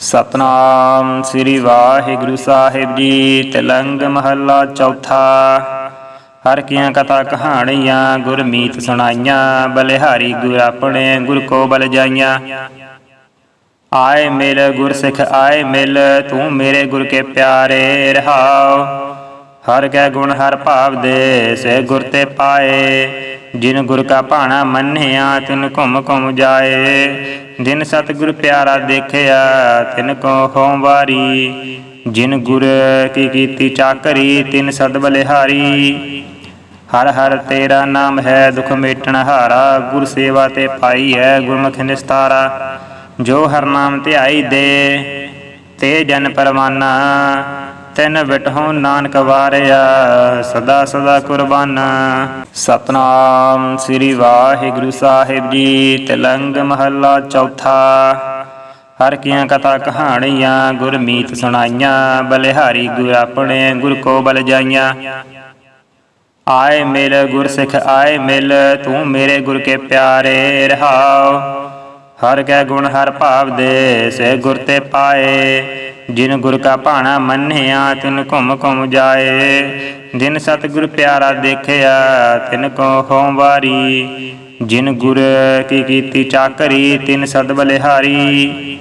ਸਤਨਾਮ ਸ੍ਰੀ ਵਾਹਿਗੁਰੂ ਸਾਹਿਬ ਜੀ, ਤਿਲੰਗ ਮਹੱਲਾ ਚੌਥਾ। ਹਰ ਕੀਆਂ ਕਥਾ ਕਹਾਣੀਆਂ, ਗੁਰਮੀਤ ਸੁਣਾਈਆਂ, ਬਲਿਹਾਰੀ ਗੁਰ ਆਪਣੇ, ਗੁਰ ਕੋ ਬਲ ਜਾਈਆਂ। ਆਏ ਮਿਲ ਗੁਰ ਸਿੱਖ ਆਏ ਮਿਲ, ਤੂੰ ਮੇਰੇ ਗੁਰ ਕੇ ਪਿਆਰੇ ਰਹਾਉ ਹਰ ਕੈ ਗੁਣ, ਹਰ ਭਾਵ ਦੇ, ਸੇ ਗੁਰ ਤੇ ਪਾਏ। ਜਿਨ ਗੁਰ ਕਾ ਭਾਣਾ ਮੰਨਿਆ, ਤਿਨ ਘੁਮ ਘੁਮ ਜਾਏ। ਜਿਨ ਸਤਿਗੁਰ ਪਿਆਰਾ ਦੇਖਿਆ, ਤਿਨ ਕੋ ਹੋਂ ਵਾਰੀ। ਜਿਨ ਗੁਰ ਕੀ ਕੀਤੀ ਚਾਕਰੀ, ਤਿਨ ਸਦ ਬਲਿਹਾਰੀ। ਹਰ ਹਰ ਤੇਰਾ ਨਾਮ ਹੈ, ਦੁਖ ਮੇਟਣ ਹਾਰਾ। ਗੁਰ ਸੇਵਾ ਤੇ ਪਾਈ ਹੈ, ਗੁਰਮੁਖ ਨਿਸਤਾਰਾ। ਜੋ ਹਰ ਨਾਮ ਧਿਆਈ ਦੇ, ਤੇ ਜਨ ਪਰਵਾਨਾ। ਤਿਨ ਬਿਟਹੁ ਨਾਨਕ ਵਾਰਿਆ, ਸਦਾ ਸਦਾ ਕੁਰਬਾਨਾ। ਸਤਨਾਮ ਸ੍ਰੀ ਵਾਹਿਗੁਰੂ ਸਾਹਿਬ ਜੀ, ਤਿਲੰਗ ਮਹੱਲਾ ਚੌਥਾ। ਹਰ ਕੀਆਂ ਕਥਾ ਕਹਾਣੀਆਂ, ਗੁਰਮੀਤ ਸੁਣਾਈਆਂ, ਬਲਿਹਾਰੀ ਗੁਰ ਆਪਣੇ ਗੁਰ ਕੋ ਬਲ ਜਾਈਆਂ। ਆਏ ਮਿਲ ਗੁਰਸਿੱਖ, ਆਏ ਮਿਲ, ਤੂੰ ਮੇਰੇ ਗੁਰ ਕੇ ਪਿਆਰੇ ਰਹਾਉ ਹਰ ਕੈ ਗੁਣ ਹਰ ਭਾਵ ਦੇ, ਸੇ ਗੁਰ ਤੇ ਪਾਏ। ਜਿਨ ਗੁਰ ਕਾ ਭਾਣਾ ਮੰਨਿਆ, ਤਿਨ ਘੁਮ ਘੁਮ ਜਾਏ। ਜਿਨ ਸਤਿਗੁਰ ਪਿਆਰਾ ਦੇਖਿਆ, ਤਿਨ ਕੋ ਹੋਂ ਵਾਰੀ। ਜਿਨ ਗੁਰ ਕੀ ਕੀਤੀ ਚਾਕਰੀ, ਤਿਨ ਸਦ ਬਲਿਹਾਰੀ।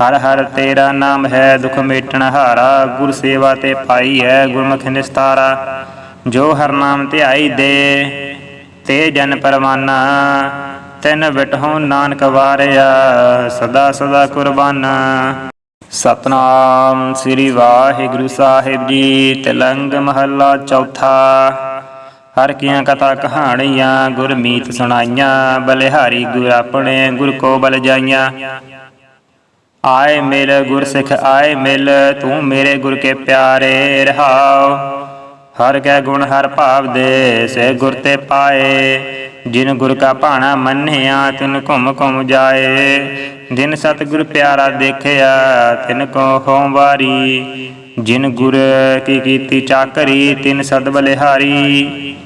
ਹਰ ਹਰ ਤੇਰਾ ਨਾਮ ਹੈ, ਦੁਖ ਮੇਟਣ ਹਾਰਾ। ਗੁਰ ਸੇਵਾ ਤੇ ਪਾਈ ਹੈ, ਗੁਰਮੁਖ ਨਿਸਤਾਰਾ। ਜੋ ਹਰ ਨਾਮ ਧਿਆਈ ਦੇ, ਤੇ ਜਨ ਪਰਵਾਨਾ। ਤਿਨ ਬਿਟਹੁ ਨਾਨਕ ਵਾਰਿਆ, ਸਦਾ ਸਦਾ ਕੁਰਬਾਨਾ। ਸਤਨਾਮ ਸ੍ਰੀ ਵਾਹਿਗੁਰੂ ਸਾਹਿਬ ਜੀ, ਤਿਲੰਗ ਮਹੱਲਾ ਚੌਥਾ। ਹਰ ਕੀਆਂ ਕਥਾ ਕਹਾਣੀਆਂ, ਗੁਰਮੀਤ ਸੁਣਾਈਆਂ, ਬਲਿਹਾਰੀ ਗੁਰ ਆਪਣੇ, ਗੁਰ ਕੋ ਬਲ ਜਾਈਆਂ। ਆਏ ਮਿਲ ਗੁਰ ਸਿੱਖ ਆਏ ਮਿਲ, ਤੂੰ ਮੇਰੇ ਗੁਰ ਕੇ ਪਿਆਰੇ ਰਹਾਉ ਹਰ ਕੈ ਗੁਣ, ਹਰ ਭਾਵ ਦੇ, ਸੇ ਗੁਰ ਤੇ ਪਾਏ। ਜਿਨ ਗੁਰ ਕਾ ਭਾਣਾ ਮੰਨਿਆ, ਤਿਨ ਘੁਮ ਘੁਮ ਜਾਏ। ਜਿਨ ਸਤਿਗੁਰ ਪਿਆਰਾ ਦੇਖਿਆ, ਤਿਨ ਕੋ ਹੋਂ ਵਾਰੀ। ਜਿਨ ਗੁਰ ਕੀ ਕੀਤੀ ਚਾਕਰੀ, ਤਿਨ ਸਦ ਬਲਿਹਾਰੀ।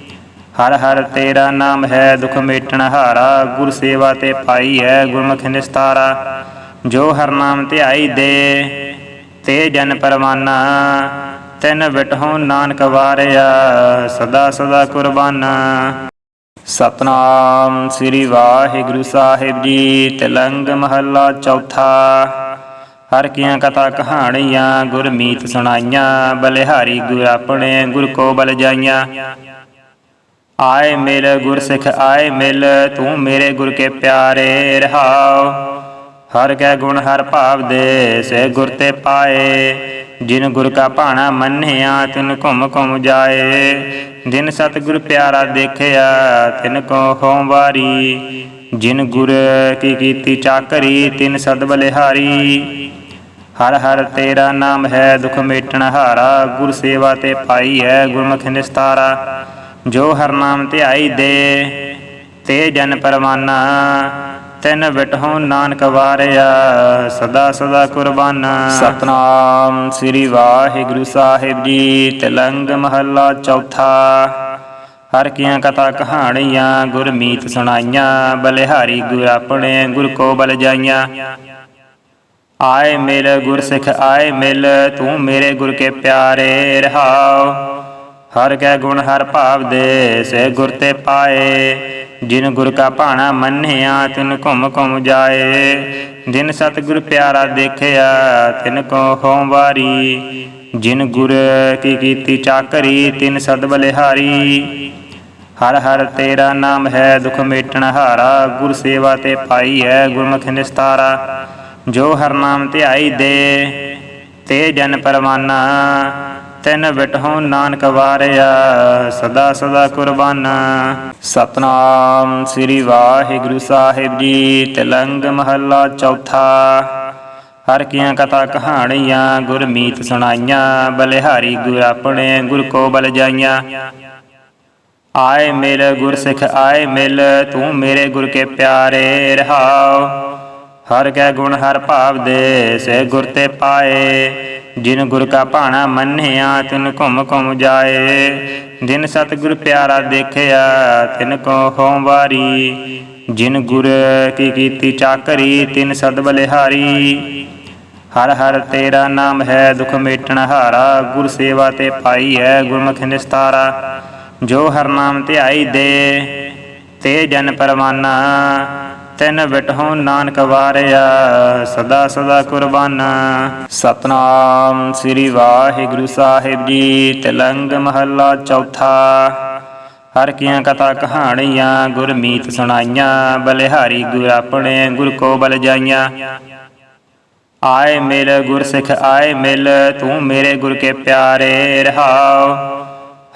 ਹਰ ਹਰ ਤੇਰਾ ਨਾਮ ਹੈ, ਦੁਖ ਮੇਟਣ ਹਾਰਾ। ਗੁਰ ਸੇਵਾ ਤੇ ਪਾਈ ਹੈ, ਗੁਰਮੁਖ ਨਿਸਤਾਰਾ। ਜੋ ਹਰ ਨਾਮ ਧਿਆਈ ਦੇ, ਤੇ ਜਨ ਪਰਵਾਨਾ। ਤਿਨ ਬਿਟਹੁ ਨਾਨਕ ਵਾਰਿਆ, ਸਦਾ ਸਦਾ ਕੁਰਬਾਨਾ। ਸਤਨਾਮ ਸ੍ਰੀ ਵਾਹਿਗੁਰੂ ਸਾਹਿਬ ਜੀ, ਤਿਲੰਗ ਮਹੱਲਾ ਚੌਥਾ। ਹਰ ਕੀਆਂ ਕਥਾ ਕਹਾਣੀਆਂ, ਗੁਰਮੀਤ ਸੁਣਾਈਆਂ, ਬਲਿਹਾਰੀ ਗੁਰ ਆਪਣੇ ਗੁਰ ਕੋ ਬਲ ਜਾਈਆਂ। ਆਏ ਮਿਲ ਗੁਰ ਸਿੱਖ ਆਏ ਮਿਲ, ਤੂੰ ਮੇਰੇ ਗੁਰ ਕੇ ਪਿਆਰੇ ਰਹਾਉ ਹਰ ਕੈ ਗੁਣ, ਹਰ ਭਾਵ ਦੇ ਸੇ ਗੁਰ ਤੇ ਪਾਏ। ਜਿਨ ਗੁਰ ਕਾ ਭਾਣਾ ਮੰਨਿਆ, ਤਿਨ ਘੁਮ ਘੁਮ ਜਾਏ। ਜਿਨ ਸਤਿਗੁਰ ਪਿਆਰਾ ਦੇਖਿਆ, ਤਿਨ ਕੋ ਹੋਂ ਵਾਰੀ। ਜਿਨ ਗੁਰ ਕੀ ਕੀਤੀ ਚਾਕਰੀ, ਤਿਨ ਸਦ ਬਲਿਹਾਰੀ। ਹਰ ਹਰ ਤੇਰਾ ਨਾਮ ਹੈ, ਦੁਖ ਮੇਟਣ ਹਾਰਾ। ਗੁਰ ਸੇਵਾ ਤੇ ਪਾਈ ਹੈ, ਗੁਰਮੁਖ ਨਿਸਤਾਰਾ। ਜੋ ਹਰ ਨਾਮ ਧਿਆਈ ਦੇ, ਤੇ ਜਨ ਪਰਵਾਨਾ। ਤਿਨ ਬਿਟਹੁ ਨਾਨਕ ਵਾਰਿਆ, ਸਦਾ ਸਦਾ ਕੁਰਬਾਨਾ। ਸਤਨਾਮ ਸ੍ਰੀ ਵਾਹਿਗੁਰੂ ਸਾਹਿਬ ਜੀ, ਤਿਲੰਗ ਮਹੱਲਾ ਚੌਥਾ। ਹਰ ਕੀਆਂ ਕਥਾ ਕਹਾਣੀਆਂ, ਗੁਰਮੀਤ ਸੁਣਾਈਆਂ, ਬਲਿਹਾਰੀ ਗੁਰ ਆਪਣੇ ਗੁਰ ਕੋ ਬਲ ਜਾਈਆਂ। ਆਏ ਮਿਲ ਗੁਰਸਿੱਖ, ਆਏ ਮਿਲ, ਤੂੰ ਮੇਰੇ ਗੁਰ ਕੇ ਪਿਆਰੇ ਰਹਾਉ ਹਰ ਕੈ ਗੁਣ ਹਰ ਭਾਵ ਦੇ, ਸੇ ਗੁਰ ਤੇ ਪਾਏ। ਜਿਨ ਗੁਰ ਕਾ ਭਾਣਾ ਮੰਨਿਆ, ਤਿਨ ਘੁਮ ਘੁਮ ਜਾਏ। ਜਿਨ ਸਤਿਗੁਰ ਪਿਆਰਾ ਦੇਖਿਆ, ਤਿਨ ਕੋ ਹੋਂ ਵਾਰੀ। ਜਿਨ ਗੁਰ ਕੀ ਕੀਤੀ ਚਾਕਰੀ, ਤਿਨ ਸਦ ਬਲਿਹਾਰੀ। ਹਰ ਹਰ ਤੇਰਾ ਨਾਮ ਹੈ, ਦੁਖ ਮੇਟਣ ਹਾਰਾ। ਗੁਰ ਸੇਵਾ ਤੇ ਪਾਈ ਹੈ, ਗੁਰਮੁਖ ਨਿਸਤਾਰਾ। ਜੋ ਹਰ ਨਾਮ ਧਿਆਈ ਦੇ, ਤੇ ਜਨ ਪਰਵਾਨਾ। ਤਿਨ ਬਿਟਹੁ ਨਾਨਕ ਵਾਰਿਆ, ਸਦਾ ਸਦਾ ਕੁਰਬਾਨਾ। ਸਤਨਾਮ ਸ੍ਰੀ ਵਾਹਿਗੁਰੂ ਸਾਹਿਬ ਜੀ, ਤਿਲੰਗ ਮਹੱਲਾ ਚੌਥਾ। ਹਰ ਕੀਆਂ ਕਥਾ ਕਹਾਣੀਆਂ, ਗੁਰਮੀਤ ਸੁਣਾਈਆਂ, ਬਲਿਹਾਰੀ ਗੁਰ ਆਪਣੇ, ਗੁਰ ਕੋ ਬਲ ਜਾਈਆਂ। ਆਏ ਮਿਲ ਗੁਰ ਸਿੱਖ ਆਏ ਮਿਲ, ਤੂੰ ਮੇਰੇ ਗੁਰ ਕੇ ਪਿਆਰੇ ਰਹਾਉ ਹਰ ਕੈ ਗੁਣ ਹਰ ਭਾਵ ਦੇ, ਸੇ ਗੁਰ ਤੇ ਪਾਏ। ਜਿਨ ਗੁਰ ਕਾ ਭਾਣਾ ਮੰਨਿਆ, ਤਿਨ ਘੁਮ ਘੁਮ ਜਾਏ। ਜਿਨ ਸਤਿਗੁਰ ਪਿਆਰਾ ਦੇਖਿਆ, ਤਿਨ ਕੋ ਹੋਂ ਵਾਰੀ। ਜਿਨ ਗੁਰ ਕੀ ਕੀਤੀ ਚਾਕਰੀ, ਤਿਨ ਸਦ ਬਲਿਹਾਰੀ। ਹਰ ਹਰ ਤੇਰਾ ਨਾਮ ਹੈ, ਦੁਖ ਮੇਟਣ ਹਾਰਾ। ਗੁਰ ਸੇਵਾ ਤੇ ਪਾਈ ਹੈ, ਗੁਰਮੁਖ ਨਿਸਤਾਰਾ। ਜੋ ਹਰ ਨਾਮ ਧਿਆਈ ਦੇ, ਤੇ ਜਨ ਪਰਵਾਨਾ। ਤਿਨ ਬਿਟਹੁ ਨਾਨਕ ਵਾਰਿਆ, ਸਦਾ ਸਦਾ ਕੁਰਬਾਨਾ। ਸਤਨਾਮ ਸ੍ਰੀ ਵਾਹਿਗੁਰੂ ਸਾਹਿਬ ਜੀ, ਤਿਲੰਗ ਮਹੱਲਾ ਚੌਥਾ। ਹਰ ਕੀਆਂ ਕਥਾ ਕਹਾਣੀਆਂ, ਗੁਰਮੀਤ ਸੁਣਾਈਆਂ, ਬਲਿਹਾਰੀ ਗੁਰ ਆਪਣੇ ਗੁਰ ਕੋ ਬਲ ਜਾਈਆਂ। ਆਏ ਮਿਲ ਗੁਰ ਸਿੱਖ ਆਏ ਮਿਲ, ਤੂੰ ਮੇਰੇ ਗੁਰ ਕੇ ਪਿਆਰੇ ਰਹਾਉ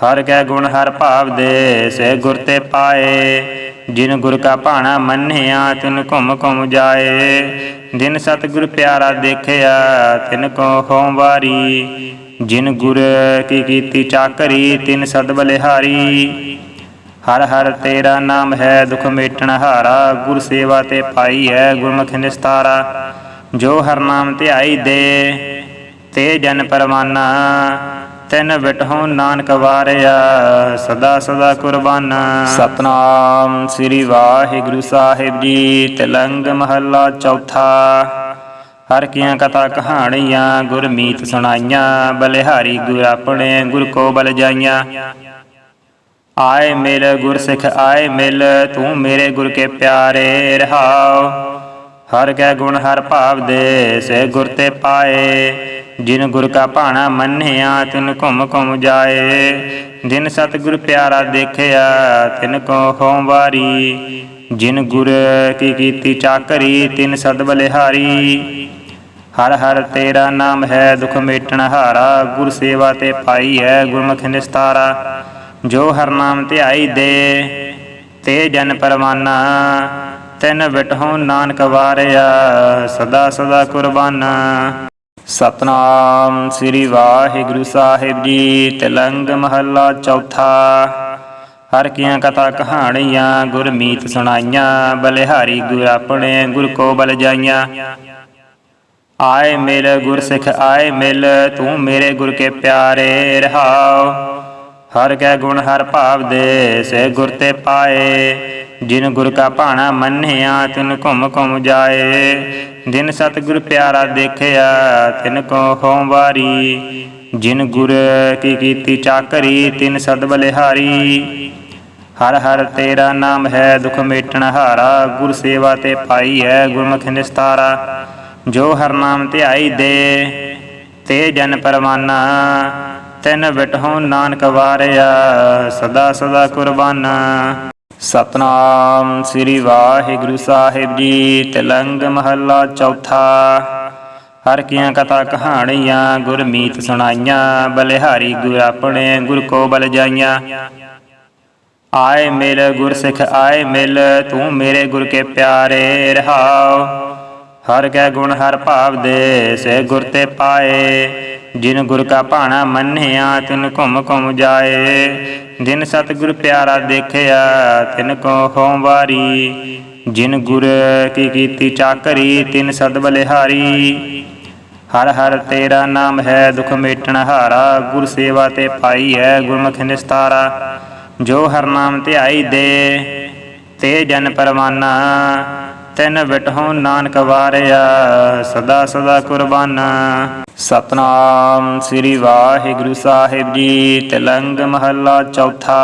ਹਰ ਕੈ ਗੁਣ ਹਰ ਭਾਵ ਦੇ, ਸੇ ਗੁਰ ਤੇ ਪਾਏ। ਜਿਨ ਗੁਰ ਕਾ ਭਾਣਾ ਮੰਨਿਆ, ਤਿਨ ਘੁਮ ਘੁਮ ਜਾਏ। ਦਿਨ ਸਤ ਪਿਆਰਾ ਦੇਖਿਆ, ਤਿਨ ਕੋ ਹੋਂ ਵਾਰੀ। ਜਿਨ ਗੁਰ ਕੀ ਕੀਤੀ ਚਾਕਰੀ, ਤਿਨ ਸਦ ਬਲਿਹਾਰੀ। ਹਰ ਹਰ ਤੇਰਾ ਨਾਮ ਹੈ, ਦੁਖ ਮੇਟਣ ਹਾਰਾ। ਗੁਰ ਸੇਵਾ ਤੇ ਪਾਈ ਹੈ, ਗੁਰਮੁਖ ਨਿਸਤਾਰਾ। ਜੋ ਹਰ ਨਾਮ ਧਿਆਈ ਦੇ, ਤੇ ਜਨ ਪਰਵਾਨਾ। ਤਿਨ ਬਿਟਹੁ ਨਾਨਕ ਵਾਰਿਆ, ਸਦਾ ਸਦਾ ਕੁਰਬਾਨਾ। ਸਤਨਾਮ ਸ੍ਰੀ ਵਾਹਿਗੁਰੂ ਸਾਹਿਬ ਜੀ, ਤਿਲੰਗ ਮਹੱਲਾ ਚੌਥਾ। ਹਰ ਕੀਆਂ ਕਥਾ ਕਹਾਣੀਆਂ, ਗੁਰਮੀਤ ਸੁਣਾਈਆਂ, ਬਲਿਹਾਰੀ ਗੁਰ ਆਪਣੇ ਗੁਰ ਕੋ ਬਲ ਜਾਈਆਂ। ਆਏ ਮਿਲ ਗੁਰ ਸਿੱਖ ਆਏ ਮਿਲ, ਤੂੰ ਮੇਰੇ ਗੁਰ ਕੇ ਪਿਆਰੇ ਰਹਾਉ ਹਰ ਕੈ ਗੁਣ ਹਰ ਭਾਵ ਦੇ, ਸੇ ਗੁਰ ਤੇ ਪਾਏ। ਜਿਨ ਗੁਰ ਕਾ ਭਾਣਾ ਮੰਨਿਆ, ਤਿਨ ਘੁਮ ਘੁਮ ਜਾਏ। ਜਿਨ ਸਤਿਗੁਰ ਪਿਆਰਾ ਦੇਖਿਆ, ਤਿਨ ਕੋ ਹੋਂ ਵਾਰੀ। ਜਿਨ ਗੁਰ ਕੀ ਕੀਤੀ ਚਾਕਰੀ, ਤਿਨ ਸਦ ਬਲਿਹਾਰੀ। ਹਰ ਹਰ ਤੇਰਾ ਨਾਮ ਹੈ, ਦੁਖ ਮੇਟਣ ਹਾਰਾ। ਗੁਰ ਸੇਵਾ ਤੇ ਪਾਈ ਹੈ, ਗੁਰਮੁਖ ਨਿਸਤਾਰਾ। ਜੋ ਹਰ ਨਾਮ ਧਿਆਈ ਦੇ, ਤੇ ਜਨ ਪਰਵਾਨਾ। ਤਿਨ ਬਿਟਹੁ ਨਾਨਕ ਵਾਰਿਆ, ਸਦਾ ਸਦਾ ਕੁਰਬਾਨਾ। ਸਤਨਾਮ ਸ੍ਰੀ ਵਾਹਿਗੁਰੂ ਸਾਹਿਬ ਜੀ, ਤਿਲੰਗ ਮਹੱਲਾ ਚੌਥਾ। ਹਰ ਕੀਆਂ ਕਥਾ ਕਹਾਣੀਆਂ, ਗੁਰਮੀਤ ਸੁਣਾਈਆਂ, ਬਲਿਹਾਰੀ ਗੁਰ ਆਪਣੇ ਗੁਰ ਕੋ ਬਲ ਜਾਈਆਂ। ਆਏ ਮਿਲ ਗੁਰ ਸਿੱਖ ਆਏ ਮਿਲ, ਤੂੰ ਮੇਰੇ ਗੁਰ ਕੇ ਪਿਆਰੇ ਰਹਾਉ ਹਰ ਕੈ ਗੁਣ ਹਰ ਭਾਵ ਦੇ, ਸੇ ਗੁਰ ਤੇ ਪਾਏ। ਜਿਨ ਗੁਰ ਕਾ ਭਾਣਾ ਮੰਨਿਆ, ਤਿਨ ਘੁਮ ਘੁਮ ਜਾਏ। ਦਿਨ ਸਤ ਪਿਆਰਾ ਦੇਖਿਆ, ਤਿਨ ਕੋ ਹੋਂ ਵਾਰੀ। ਜਿਨ ਗੁਰ ਕੀ ਕੀਤੀ ਚਾਕਰੀ, ਤਿਨ ਸਦ ਬਲਿਹਾਰੀ। ਹਰ ਹਰ ਤੇਰਾ ਨਾਮ ਹੈ, ਦੁਖ ਮੇਟਣ ਹਾਰਾ। ਗੁਰ ਸੇਵਾ ਤੇ ਪਾਈ ਹੈ, ਗੁਰਮੁਖ ਨਿਸਤਾਰਾ। ਜੋ ਹਰ ਨਾਮ ਧਿਆਈ ਦੇ, ਤੇ ਜਨ ਪਰਵਾਨਾ। ਤਿਨ ਬਿਟਹੁ ਨਾਨਕ ਵਾਰਿਆ, ਸਦਾ ਸਦਾ ਕੁਰਬਾਨਾ। ਸਤਨਾਮ ਸ੍ਰੀ ਵਾਹਿਗੁਰੂ ਸਾਹਿਬ ਜੀ, ਤਿਲੰਗ ਮਹੱਲਾ ਚੌਥਾ। ਹਰ ਕੀਆਂ ਕਥਾ ਕਹਾਣੀਆਂ, ਗੁਰਮੀਤ ਸੁਣਾਈਆਂ, ਬਲਿਹਾਰੀ ਗੁਰ ਆਪਣੇ ਗੁਰ ਕੋ ਬਲ ਜਾਈਆਂ। ਆਏ ਮਿਲ ਗੁਰ ਸਿੱਖ ਆਏ ਮਿਲ, ਤੂੰ ਮੇਰੇ ਗੁਰ ਕੇ ਪਿਆਰੇ ਰਹਾਉ ਹਰ ਕੈ ਗੁਣ, ਹਰ ਭਾਵ ਦੇ, ਸੇ ਗੁਰ ਤੇ ਪਾਏ। ਜਿਨ ਗੁਰ ਕਾ ਭਾਣਾ ਮੰਨਿਆ, ਤਿਨ ਘੁਮ ਘੁਮ ਜਾਏ। ਦਿਨ ਸਤ ਪਿਆਰਾ ਦੇਖਿਆ, ਤਿਨ ਕੋ ਹੋਂ ਵਾਰੀ। ਜਿਨ ਗੁਰ ਕੀ ਕੀਤੀ ਚਾਕਰੀ, ਤਿਨ ਸਦ ਬਲਿਹਾਰੀ। ਹਰ ਹਰ ਤੇਰਾ ਨਾਮ ਹੈ, ਦੁਖ ਮੇਟਣ ਹਾਰਾ। ਗੁਰ ਸੇਵਾ ਤੇ ਪਾਈ ਹੈ, ਗੁਰਮੁਖ ਨਿਸਤਾਰਾ। ਜੋ ਹਰ ਨਾਮ ਧਿਆਈ ਦੇ, ਤੇ ਜਨ ਪਰਵਾਨਾ। ਤਿਨ ਬਿਟਹੁ ਨਾਨਕ ਵਾਰਿਆ, ਸਦਾ ਸਦਾ ਕੁਰਬਾਨਾ। ਸਤਨਾਮ ਸ੍ਰੀ ਵਾਹਿਗੁਰੂ ਸਾਹਿਬ ਜੀ, ਤਿਲੰਗ ਮਹੱਲਾ ਚੌਥਾ।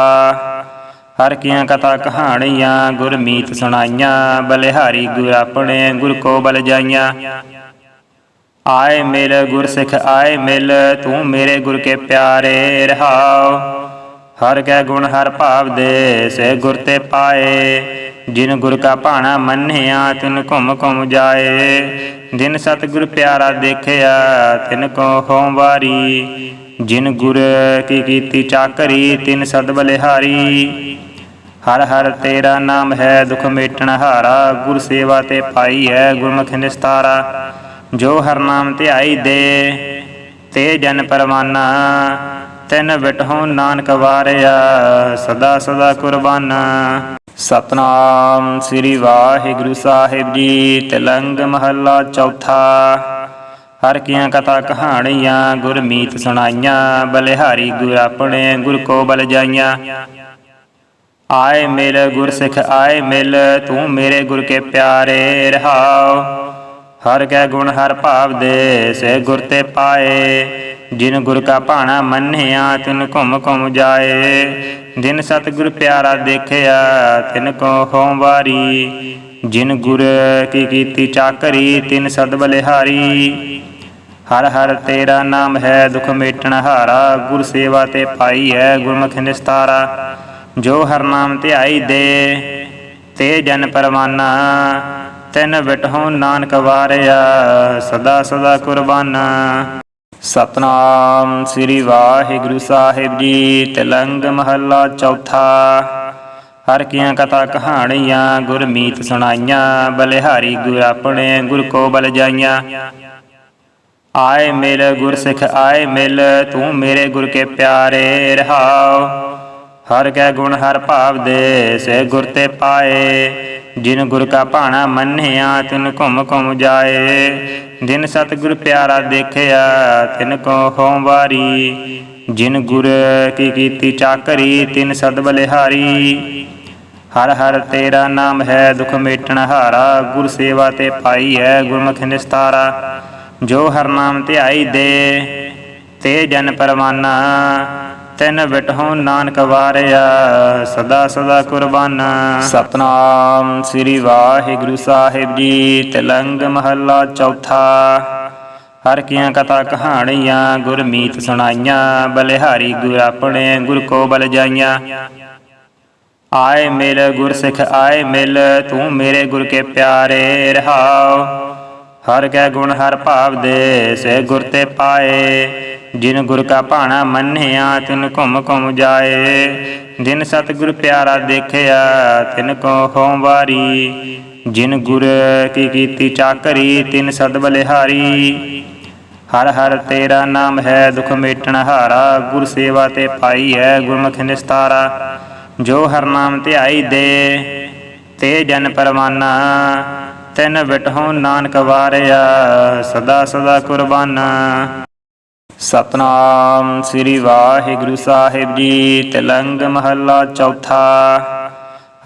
ਹਰ ਕੀਆਂ ਕਥਾ ਕਹਾਣੀਆਂ, ਗੁਰਮੀਤ ਸੁਣਾਈਆਂ, ਬਲਿਹਾਰੀ ਗੁਰ ਆਪਣੇ ਗੁਰ ਕੋ ਬਲ ਜਾਈਆਂ। ਆਏ ਮਿਲ ਗੁਰ ਸਿੱਖ ਆਏ ਮਿਲ, ਤੂੰ ਮੇਰੇ ਗੁਰ ਕੇ ਪਿਆਰੇ ਰਹਾਉ ਹਰ ਕੈ ਗੁਣ, ਹਰ ਭਾਵ ਦੇ, ਸੇ ਗੁਰ ਤੇ ਪਾਏ। ਜਿਨ ਗੁਰ ਕਾ ਭਾਣਾ ਮੰਨਿਆ, ਤਿਨ ਘੁਮ ਘੁਮ ਜਾਏ। ਦਿਨ ਸਤਿਗੁਰ ਪਿਆਰਾ ਦੇਖਿਆ, ਤਿਨ ਕੋ ਹੋਂ ਵਾਰੀ। ਜਿਨ ਗੁਰ ਕੀ ਕੀਤੀ ਚਾਕਰੀ, ਤਿਨ ਸਦ ਬਲਿਹਾਰੀ। ਹਰ ਹਰ ਤੇਰਾ ਨਾਮ ਹੈ, ਦੁਖ ਮੇਟਣ ਹਾਰਾ। ਗੁਰ ਸੇਵਾ ਤੇ ਪਾਈ ਹੈ, ਗੁਰਮੁਖ ਨਿਸਤਾਰਾ। ਜੋ ਹਰ ਨਾਮ ਧਿਆਈ ਦੇ, ਤੇ ਜਨ ਪਰਵਾਨਾ। ਤਿਨ ਬਿਟਹੁ ਨਾਨਕ ਵਾਰਿਆ, ਸਦਾ ਸਦਾ ਕੁਰਬਾਨਾ। ਸਤਨਾਮ ਸ੍ਰੀ ਵਾਹਿਗੁਰੂ ਸਾਹਿਬ ਜੀ, ਤਿਲੰਗ ਮਹੱਲਾ ਚੌਥਾ। ਹਰ ਕੀਆਂ ਕਥਾ ਕਹਾਣੀਆਂ, ਗੁਰਮੀਤ ਸੁਣਾਈਆਂ, ਬਲਿਹਾਰੀ ਗੁਰ ਆਪਣੇ ਗੁਰ ਕੋ ਬਲ ਜਾਈਆਂ। ਆਏ ਮਿਲ ਗੁਰਸਿੱਖ, ਆਏ ਮਿਲ, ਤੂੰ ਮੇਰੇ ਗੁਰ ਕੇ ਪਿਆਰੇ ਰਹਾਉ ਹਰ ਕੈ ਗੁਣ, ਹਰ ਭਾਵ ਦੇ, ਸੇ ਗੁਰ ਤੇ ਪਾਏ। ਜਿਨ ਗੁਰ ਕਾ ਭਾਣਾ ਮੰਨਿਆ, ਤਿਨ ਘੁਮ ਘੁਮ ਜਾਏ। ਜਿਨ ਸਤਿਗੁਰ ਪਿਆਰਾ ਦੇਖਿਆ, ਤਿਨ ਕੋ ਹੋਂ ਵਾਰੀ। ਜਿਨ ਗੁਰ ਕੀ ਕੀਤੀ ਚਾਕਰੀ, ਤਿਨ ਸਦ ਬਲਿਹਾਰੀ। ਹਰ ਹਰ ਤੇਰਾ ਨਾਮ ਹੈ, ਦੁਖ ਮੇਟਣ ਹਾਰਾ। ਗੁਰ ਸੇਵਾ ਤੇ ਪਾਈ ਹੈ, ਗੁਰਮੁਖ ਨਿਸਤਾਰਾ। ਜੋ ਹਰ ਨਾਮ ਧਿਆਈ ਦੇ, ਤੇ ਜਨ ਪਰਵਾਨਾ। ਤਿਨ ਬਿਟਹੁ ਨਾਨਕ ਵਾਰਿਆ, ਸਦਾ ਸਦਾ ਕੁਰਬਾਨਾ। ਸਤਨਾਮ ਸ੍ਰੀ ਵਾਹਿਗੁਰੂ ਸਾਹਿਬ ਜੀ, ਤਿਲੰਗ ਮਹੱਲਾ ਚੌਥਾ। ਹਰ ਕੀਆਂ ਕਥਾ ਕਹਾਣੀਆਂ, ਗੁਰਮੀਤ ਸੁਣਾਈਆਂ, ਬਲਿਹਾਰੀ ਗੁਰ ਆਪਣੇ, ਗੁਰ ਕੋ ਬਲ ਜਾਈਆਂ। ਆਏ ਮਿਲ ਗੁਰ ਸਿੱਖ ਆਏ ਮਿਲ, ਤੂੰ ਮੇਰੇ ਗੁਰ ਕੇ ਪਿਆਰੇ ਰਹਾਉ ਹਰ ਕੈ ਗੁਣ, ਹਰ ਭਾਵ ਦੇ, ਸੇ ਗੁਰ ਤੇ ਪਾਏ। ਜਿਨ ਗੁਰ ਕਾ ਭਾਣਾ ਮੰਨਿਆ, ਤਿਨ ਘੁਮ ਘੁਮ ਜਾਏ। ਜਿਨ ਸਤਿਗੁਰ ਪਿਆਰਾ ਦੇਖਿਆ, ਤਿਨ ਕੋ ਹੋਂ ਵਾਰੀ। ਜਿਨ ਗੁਰ ਕੀ ਕੀਤੀ ਚਾਕਰੀ, ਤਿਨ ਸਦ ਬਲਿਹਾਰੀ। ਹਰ ਹਰ ਤੇਰਾ ਨਾਮ ਹੈ, ਦੁਖ ਮੇਟਣ ਹਾਰਾ। ਗੁਰ ਸੇਵਾ ਤੇ ਪਾਈ ਹੈ, ਗੁਰਮੁਖ ਨਿਸਤਾਰਾ। ਜੋ ਹਰ ਨਾਮ ਧਿਆਈ ਦੇ, ਤੇ ਜਨ ਪਰਵਾਨਾ। ਤਿਨ ਬਿਟਹੁ ਨਾਨਕ ਵਾਰਿਆ, ਸਦਾ ਸਦਾ ਕੁਰਬਾਨਾ। ਸਤਨਾਮ ਸ੍ਰੀ ਵਾਹਿਗੁਰੂ ਸਾਹਿਬ ਜੀ, ਤਿਲੰਗ ਮਹੱਲਾ ਚੌਥਾ। ਹਰ ਕੀਆਂ ਕਥਾ ਕਹਾਣੀਆਂ, ਗੁਰਮੀਤ ਸੁਣਾਈਆਂ, ਬਲਿਹਾਰੀ ਗੁਰ ਆਪਣੇ ਗੁਰ ਕੋ ਬਲ ਜਾਈਆਂ। ਆਏ ਮਿਲ ਗੁਰ ਸਿੱਖ ਆਏ ਮਿਲ, ਤੂੰ ਮੇਰੇ ਗੁਰ ਕੇ ਪਿਆਰੇ ਰਹਾਉ ਹਰ ਕੈ ਗੁਣ ਹਰ ਭਾਵ ਦੇ, ਸੇ ਗੁਰ ਤੇ ਪਾਏ। ਜਿਨ ਗੁਰ ਕਾ ਭਾਣਾ ਮੰਨਿਆ, ਤਿਨ ਘੁਮ ਘੁਮ ਜਾਏ। ਜਿਨ ਸਤਿਗੁਰ ਪਿਆਰਾ ਦੇਖਿਆ, ਤਿਨ ਕੋ ਹੋਂ ਵਾਰੀ। ਜਿਨ ਗੁਰ ਕੀ ਕੀਤੀ ਚਾਕਰੀ, ਤਿਨ ਸਦ ਬਲਿਹਾਰੀ। ਹਰ ਹਰ ਤੇਰਾ ਨਾਮ ਹੈ, ਦੁਖ ਮੇਟਣ ਹਾਰਾ। ਗੁਰ ਸੇਵਾ ਤੇ ਪਾਈ ਹੈ, ਗੁਰਮੁਖ ਨਿਸਤਾਰਾ। ਜੋ ਹਰ ਨਾਮ ਧਿਆਈ ਦੇ, ਤੇ ਜਨ ਪਰਵਾਨਾ। ਤਿਨ ਬਿਟਹੁ ਨਾਨਕ ਵਾਰਿਆ, ਸਦਾ ਸਦਾ ਕੁਰਬਾਨਾ। ਸਤਨਾਮ ਸ੍ਰੀ ਵਾਹਿਗੁਰੂ ਸਾਹਿਬ ਜੀ, ਤਿਲੰਗ ਮਹੱਲਾ ਚੌਥਾ।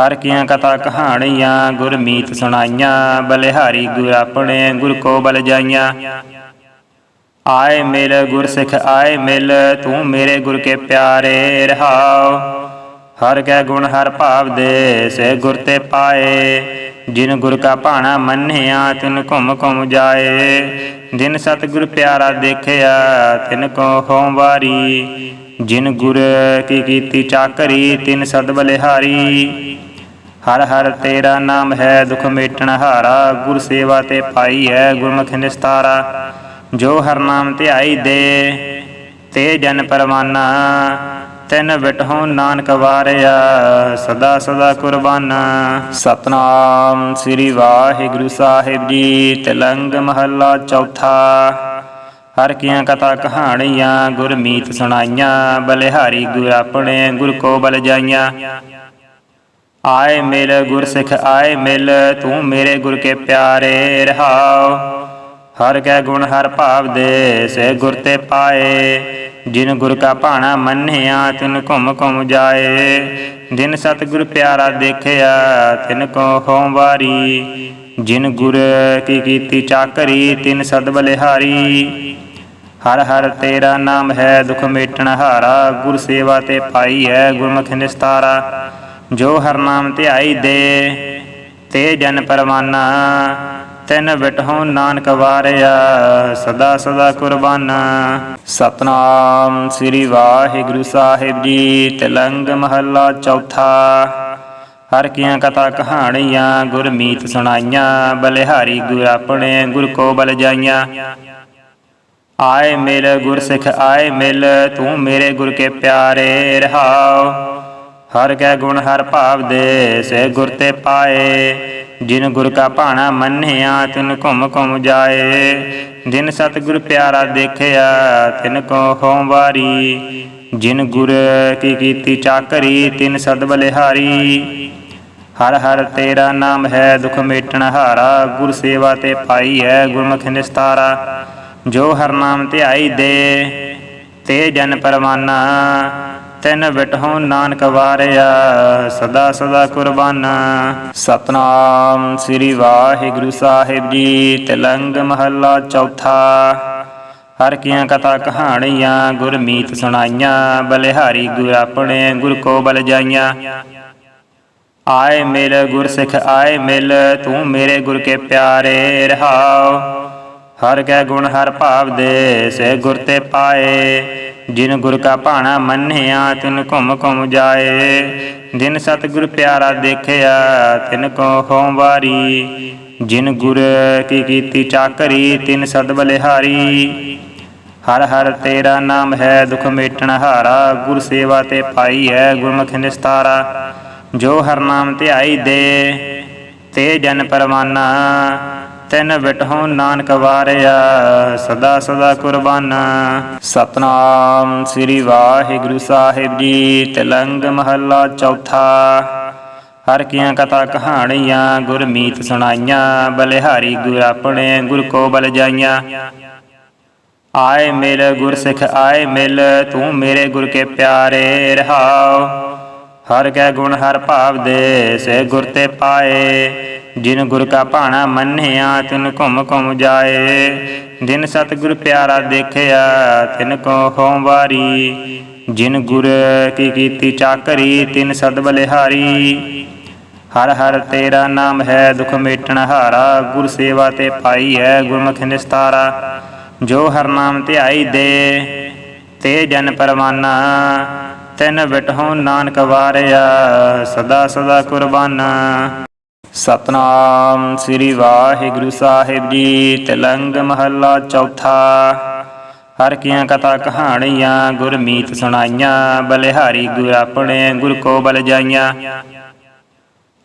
ਹਰ ਕੀਆਂ ਕਥਾ ਕਹਾਣੀਆਂ, ਗੁਰਮੀਤ ਸੁਣਾਈਆਂ, ਬਲਿਹਾਰੀ ਗੁਰ ਆਪਣੇ ਗੁਰ ਕੋ ਬਲ ਜਾਈਆਂ। ਆਏ ਮਿਲ ਗੁਰਸਿੱਖ, ਆਏ ਮਿਲ, ਤੂੰ ਮੇਰੇ ਗੁਰ ਕੇ ਪਿਆਰੇ ਰਹਾਉ ਹਰ ਕੈ ਗੁਣ ਹਰ ਭਾਵ ਦੇ, ਸੇ ਗੁਰ ਤੇ ਪਾਏ। ਜਿਨ ਗੁਰ ਕਾ ਭਾਣਾ ਮੰਨਿਆ, ਤਿਨ ਘੁਮ ਘੁਮ ਜਾਏ। ਜਿਨ ਸਤਿਗੁਰ ਪਿਆਰਾ ਦੇਖਿਆ, ਤਿਨ ਕੋ ਹੋਂ ਵਾਰੀ। ਜਿਨ ਗੁਰ ਕੀ ਕੀਤੀ ਚਾਕਰੀ, ਤਿਨ ਸਦ ਬਲਿਹਾਰੀ। ਹਰ ਹਰ ਤੇਰਾ ਨਾਮ ਹੈ, ਦੁਖ ਮੇਟਣ ਹਾਰਾ। ਗੁਰ ਸੇਵਾ ਤੇ ਪਾਈ ਹੈ, ਗੁਰਮੁਖ ਨਿਸਤਾਰਾ। ਜੋ ਹਰ ਨਾਮ ਧਿਆਈ ਦੇ, ਤੇ ਜਨ ਪਰਵਾਨਾ। ਤਿਨ ਬਿਟਹੁ ਨਾਨਕ ਵਾਰਿਆ, ਸਦਾ ਸਦਾ ਕੁਰਬਾਨਾ। ਸਤਨਾਮ ਸ੍ਰੀ ਵਾਹਿਗੁਰੂ ਸਾਹਿਬ ਜੀ, ਤਿਲੰਗ ਮਹੱਲਾ ਚੌਥਾ। ਹਰ ਕੀਆਂ ਕਥਾ ਕਹਾਣੀਆਂ, ਗੁਰਮੀਤ ਸੁਣਾਈਆਂ, ਬਲਿਹਾਰੀ ਗੁਰ ਆਪਣੇ, ਗੁਰ ਕੋ ਬਲ ਜਾਈਆਂ। ਆਏ ਮਿਲ ਗੁਰਸਿੱਖ, ਆਏ ਮਿਲ, ਤੂੰ ਮੇਰੇ ਗੁਰ ਕੇ ਪਿਆਰੇ ਰਹਾਉ ਹਰ ਕੈ ਗੁਣ ਹਰ ਭਾਵ ਦੇ, ਸੇ ਗੁਰ ਤੇ ਪਾਏ। ਜਿਨ ਗੁਰ ਕਾ ਭਾਣਾ ਮੰਨਿਆ, ਤਿਨ ਘੁਮ ਘੁਮ ਜਾਏ। ਜਿਨ ਸਤਿਗੁਰ ਪਿਆਰਾ ਦੇਖਿਆ, ਤਿਨ ਕੋ ਹੋਂ ਵਾਰੀ। ਜਿਨ ਗੁਰ ਕੀ ਕੀਤੀ ਚਾਕਰੀ, ਤਿਨ ਸਦ ਬਲਿਹਾਰੀ। ਹਰ ਹਰ ਤੇਰਾ ਨਾਮ ਹੈ, ਦੁਖ ਮੇਟਣ ਹਾਰਾ। ਗੁਰ ਸੇਵਾ ਤੇ ਪਾਈ ਹੈ, ਗੁਰਮੁਖ ਨਿਸਤਾਰਾ। ਜੋ ਹਰ ਨਾਮ ਧਿਆਈ ਦੇ, ਤੇ ਜਨ ਪਰਵਾਨਾ। ਤਿਨ ਬਿਟਹੁ ਨਾਨਕ ਵਾਰਿਆ, ਸਦਾ ਸਦਾ ਕੁਰਬਾਨਾ। ਸਤਨਾਮ ਸ੍ਰੀ ਵਾਹਿਗੁਰੂ ਸਾਹਿਬ ਜੀ, ਤਿਲੰਗ ਮਹੱਲਾ ਚੌਥਾ। ਹਰ ਕੀਆਂ ਕਥਾ ਕਹਾਣੀਆਂ, ਗੁਰਮੀਤ ਸੁਣਾਈਆਂ, ਬਲਿਹਾਰੀ ਗੁਰ ਆਪਣੇ, ਗੁਰ ਕੋ ਬਲ ਜਾਈਆਂ। ਆਏ ਮਿਲ ਗੁਰ ਸਿੱਖ ਆਏ ਮਿਲ, ਤੂੰ ਮੇਰੇ ਗੁਰ ਕੇ ਪਿਆਰੇ ਰਹਾਉ ਹਰ ਕੈ ਗੁਣ, ਹਰ ਭਾਵ ਦੇ, ਸੇ ਗੁਰ ਤੇ ਪਾਏ। ਜਿਨ ਗੁਰ ਕਾ ਭਾਣਾ ਮੰਨਿਆ, ਤਿਨ ਘੁਮ ਘੁਮ ਜਾਏ। ਜਿਨ ਸਤਿਗੁਰ ਪਿਆਰਾ ਦੇਖਿਆ, ਤਿਨ ਕੋ ਹੋਂ ਵਾਰੀ। ਜਿਨ ਗੁਰ ਕੀ ਕੀਤੀ ਚਾਕਰੀ, ਤਿਨ ਸਦ ਬਲਿਹਾਰੀ। ਹਰ ਹਰ ਤੇਰਾ ਨਾਮ ਹੈ, ਦੁਖ ਮੇਟਣ ਹਾਰਾ। ਗੁਰ ਸੇਵਾ ਤੇ ਪਾਈ ਹੈ, ਗੁਰਮੁਖ ਨਿਸਤਾਰਾ। ਜੋ ਹਰ ਨਾਮ ਧਿਆਈ ਦੇ, ਤੇ ਜਨ ਪਰਵਾਨਾ। ਤਿਨ ਬਿਟਹੁ ਨਾਨਕ ਵਾਰਿਆ, ਸਦਾ ਸਦਾ ਕੁਰਬਾਨਾ। ਸਤਨਾਮ ਸ੍ਰੀ ਵਾਹਿਗੁਰੂ ਸਾਹਿਬ ਜੀ, ਤਿਲੰਗ ਮਹੱਲਾ ਚੌਥਾ। ਹਰ ਕੀਆਂ ਕਥਾ ਕਹਾਣੀਆਂ, ਗੁਰਮੀਤ ਸੁਣਾਈਆਂ, ਬਲਿਹਾਰੀ ਗੁਰ ਆਪਣੇ ਗੁਰ ਕੋ ਬਲ ਜਾਈਆਂ। ਆਏ ਮਿਲ ਗੁਰ ਸਿੱਖ ਆਏ ਮਿਲ, ਤੂੰ ਮੇਰੇ ਗੁਰ ਕੇ ਪਿਆਰੇ ਰਹਾਉ ਹਰ ਕੈ ਗੁਣ ਹਰ ਭਾਵ ਦੇ, ਸੇ ਗੁਰ ਤੇ ਪਾਏ। ਜਿਨ ਗੁਰ ਕਾ ਭਾਣਾ ਮੰਨਿਆ, ਤਿਨ ਘੁਮ ਘੁਮ ਜਾਏ। ਜਿਨ ਸਤ ਪਿਆਰਾ ਦੇਖਿਆ, ਤਿਨ ਕੋ ਹੋਂ ਵਾਰੀ। ਜਿਨ ਗੁਰ ਕੀ ਕੀਤੀ ਚਾਕਰੀ, ਤਿਨ ਸਦ ਬਲਿਹਾਰੀ। ਹਰ ਹਰ ਤੇਰਾ ਨਾਮ ਹੈ, ਦੁਖ ਮੇਟਣ ਹਾਰਾ। ਗੁਰ ਸੇਵਾ ਤੇ ਪਾਈ ਹੈ, ਗੁਰਮੁਖ ਨਿਸਤਾਰਾ। ਜੋ ਹਰ ਨਾਮ ਧਿਆਈ ਦੇ, ਤੇ ਜਨ ਪਰਵਾਨਾ। ਤਿਨ ਬਿਟਹੁ ਨਾਨਕ ਵਾਰਿਆ, ਸਦਾ ਸਦਾ ਕੁਰਬਾਨਾ। ਸਤਨਾਮ ਸ੍ਰੀ ਵਾਹਿਗੁਰੂ ਸਾਹਿਬ ਜੀ, ਤਿਲੰਗ ਮਹੱਲਾ ਚੌਥਾ। ਹਰ ਕੀਆਂ ਕਥਾ ਕਹਾਣੀਆਂ, ਗੁਰਮੀਤ ਸੁਣਾਈਆਂ, ਬਲਿਹਾਰੀ ਗੁਰ ਆਪਣੇ ਗੁਰ ਕੋ ਬਲ ਜਾਈਆਂ। ਆਏ ਮਿਲ ਗੁਰਸਿੱਖ, ਆਏ ਮਿਲ, ਤੂੰ ਮੇਰੇ ਗੁਰ ਕੇ ਪਿਆਰੇ ਰਹਾਉ ਹਰ ਕੈ ਗੁਣ ਹਰ ਭਾਵ ਦੇ, ਸੇ ਗੁਰ ਤੇ ਪਾਏ। ਜਿਨ ਗੁਰ ਕਾ ਭਾਣਾ ਮੰਨਿਆ, ਤਿਨ ਘੁਮ ਘੁਮ ਜਾਏ। ਜਿਨ ਸਤਿਗੁਰ ਪਿਆਰਾ ਦੇਖਿਆ, ਤਿਨ ਕੋ ਹੋਂ ਵਾਰੀ। ਜਿਨ ਗੁਰ ਕੀ ਕੀਤੀ ਚਾਕਰੀ, ਤਿਨ ਸਦ ਬਲਿਹਾਰੀ। ਹਰ ਹਰ ਤੇਰਾ ਨਾਮ ਹੈ, ਦੁਖ ਮੇਟਣ ਹਾਰਾ। ਗੁਰ ਸੇਵਾ ਤੇ ਪਾਈ ਹੈ, ਗੁਰਮੁਖ ਨਿਸਤਾਰਾ। ਜੋ ਹਰ ਨਾਮ ਧਿਆਈ ਦੇ, ਤੇ ਜਨ ਪਰਵਾਨਾ। ਤਿਨ ਬਿਟਹੁ ਨਾਨਕ ਵਾਰਿਆ, ਸਦਾ ਸਦਾ ਕੁਰਬਾਨਾ। ਸਤਨਾਮ ਸ੍ਰੀ ਵਾਹਿਗੁਰੂ ਸਾਹਿਬ ਜੀ, ਤਿਲੰਗ ਮਹੱਲਾ ਚੌਥਾ। ਹਰ ਕੀਆਂ ਕਥਾ ਕਹਾਣੀਆਂ, ਗੁਰਮੀਤ ਸੁਣਾਈਆਂ, ਬਲਿਹਾਰੀ ਗੁਰ ਆਪਣੇ ਗੁਰ ਕੋ ਬਲ ਜਾਈਆਂ।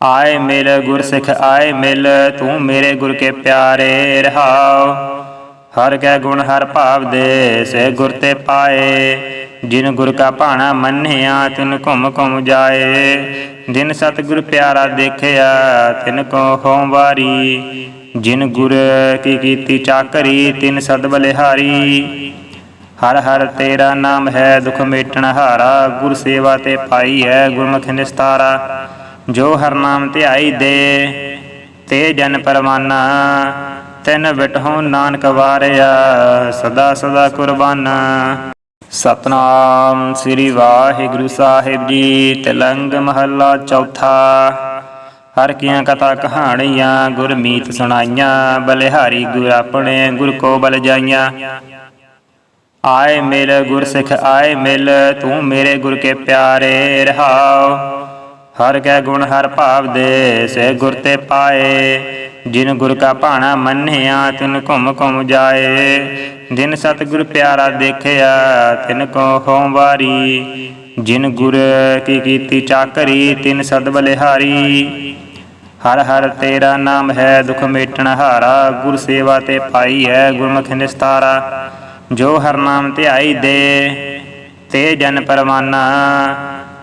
ਆਏ ਮਿਲ ਗੁਰ ਸਿੱਖ ਆਏ ਮਿਲ, ਤੂੰ ਮੇਰੇ ਗੁਰ ਕੇ ਪਿਆਰੇ ਰਹਾਉ ਹਰ ਕੈ ਗੁਣ ਹਰ ਭਾਵ ਦੇ, ਸੇ ਗੁਰ ਤੇ ਪਾਏ। ਜਿਨ ਗੁਰ ਕਾ ਭਾਣਾ ਮੰਨਿਆ, ਤਿਨ ਘੁਮ ਘੁਮ ਜਾਏ। ਜਿਨ ਸਤਿਗੁਰ ਪਿਆਰਾ ਦੇਖਿਆ, ਤਿਨ ਕੋ ਹੋਂ ਵਾਰੀ। ਜਿਨ ਗੁਰ ਕੀ ਕੀਤੀ ਚਾਕਰੀ, ਤਿਨ ਸਦ ਬਲਿਹਾਰੀ। ਹਰ ਹਰ ਤੇਰਾ ਨਾਮ ਹੈ, ਦੁਖ ਮੇਟਣ ਹਾਰਾ। ਗੁਰ ਸੇਵਾ ਤੇ ਪਾਈ ਹੈ, ਗੁਰਮੁਖ ਨਿਸਤਾਰਾ। ਜੋ ਹਰ ਨਾਮ ਧਿਆਈ ਦੇ, ਤੇ ਜਨ ਪਰਵਾਨਾ। ਤਿਨ ਬਿਟਹੁ ਨਾਨਕ ਵਾਰਿਆ, ਸਦਾ ਸਦਾ ਕੁਰਬਾਨਾ। ਸਤਨਾਮ ਸ੍ਰੀ ਵਾਹਿਗੁਰੂ ਸਾਹਿਬ ਜੀ, ਤਿਲੰਗ ਮਹੱਲਾ ਚੌਥਾ। ਹਰ ਕੀਆਂ ਕਥਾ ਕਹਾਣੀਆਂ, ਗੁਰਮੀਤ ਸੁਣਾਈਆਂ, ਬਲਿਹਾਰੀ ਗੁਰ ਆਪਣੇ, ਗੁਰ ਕੋ ਬਲ ਜਾਈਆਂ। ਆਏ ਮਿਲ ਗੁਰ ਸਿੱਖ ਆਏ ਮਿਲ, ਤੂੰ ਮੇਰੇ ਗੁਰ ਕੇ ਪਿਆਰੇ ਰਹਾਉ ਹਰ ਕੈ ਗੁਣ, ਹਰ ਭਾਵ ਦੇ, ਸੇ ਗੁਰ ਤੇ ਪਾਏ। ਜਿਨ ਗੁਰ ਕਾ ਭਾਣਾ ਮੰਨਿਆ, ਤਿਨ ਘੁਮ ਘੁਮ ਜਾਏ। ਜਿਨ ਸਤ ਪਿਆਰਾ ਦੇਖਿਆ, ਤਿਨ ਕੋ ਹੋਂ ਵਾਰੀ। ਜਿਨ ਗੁਰ ਕੀ ਕੀਤੀ ਚਾਕਰੀ, ਤਿਨ ਸਦ ਬਲਿਹਾਰੀ। ਹਰ ਹਰ ਤੇਰਾ ਨਾਮ ਹੈ, ਦੁਖ ਮੇਟਣ ਹਾਰਾ। ਗੁਰ ਸੇਵਾ ਤੇ ਪਾਈ ਹੈ, ਗੁਰਮੁਖ ਨਿਸਤਾਰਾ। ਜੋ ਹਰ ਨਾਮ ਧਿਆਈ ਦੇ, ਤੇ ਜਨ ਪਰਵਾਨਾ।